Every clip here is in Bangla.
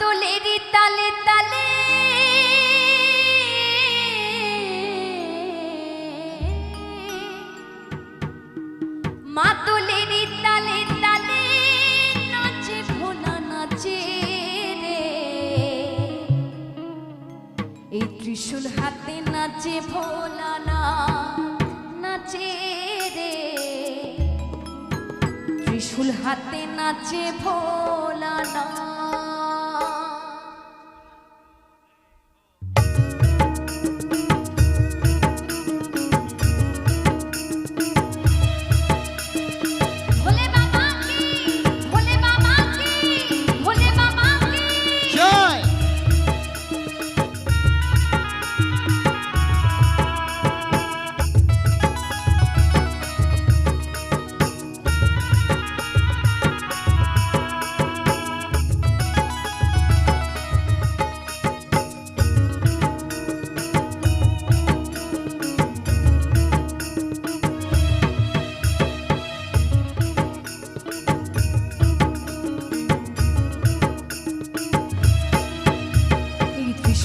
মাতলের তালে তালে। মাতলের তালে তালে নাচে, ভোলা নাচে রে। এই ত্রিশূল হাতে নাচে, ভোলা না নাচে রে। ত্রিশূল হাতে নাচে, ভোলা না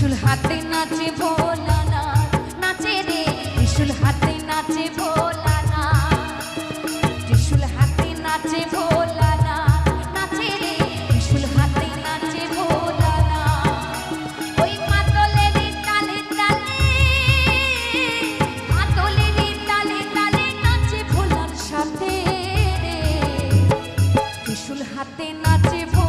ত্রিশুল হাতে নাচে ভোলানা নাচে রে, ত্রিশুল হাতে নাচে ভোলানা ত্রিশুল হাতে নাচে ভোলানা নাচে রে, ত্রিশুল হাতে নাচে ভোলানা ওই মাতলে রে তালে তালে মাতলে রে তালে তালে নাচে ভোলার সাথে রে। ত্রিশুল হাতে নাচে ভোলানা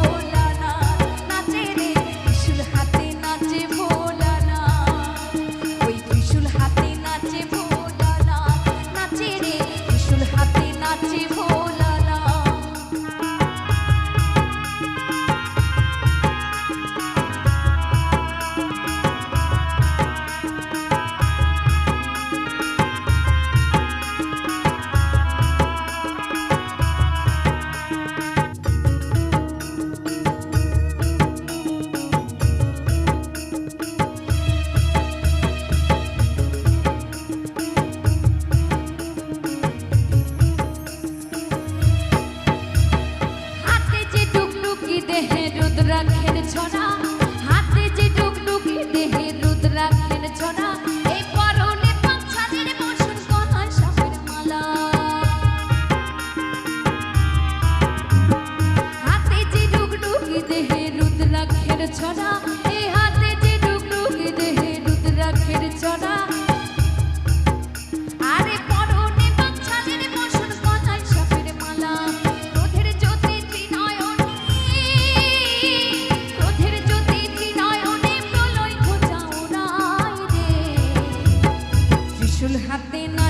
hati no